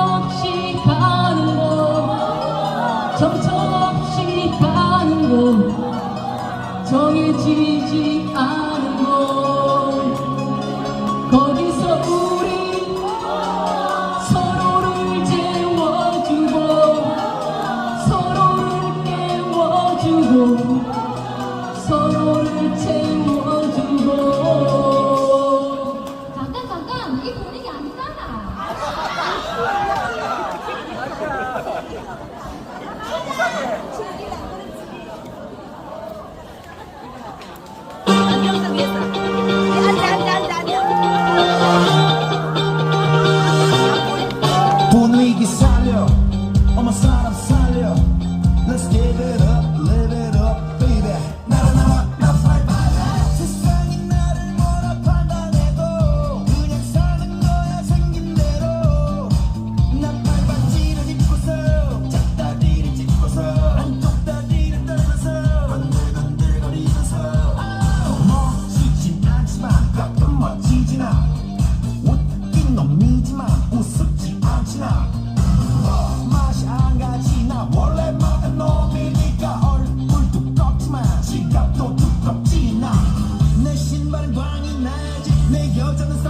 정처없이 가는 곳 정처없이 가는 곳 정해지지 않아 Go to the sun.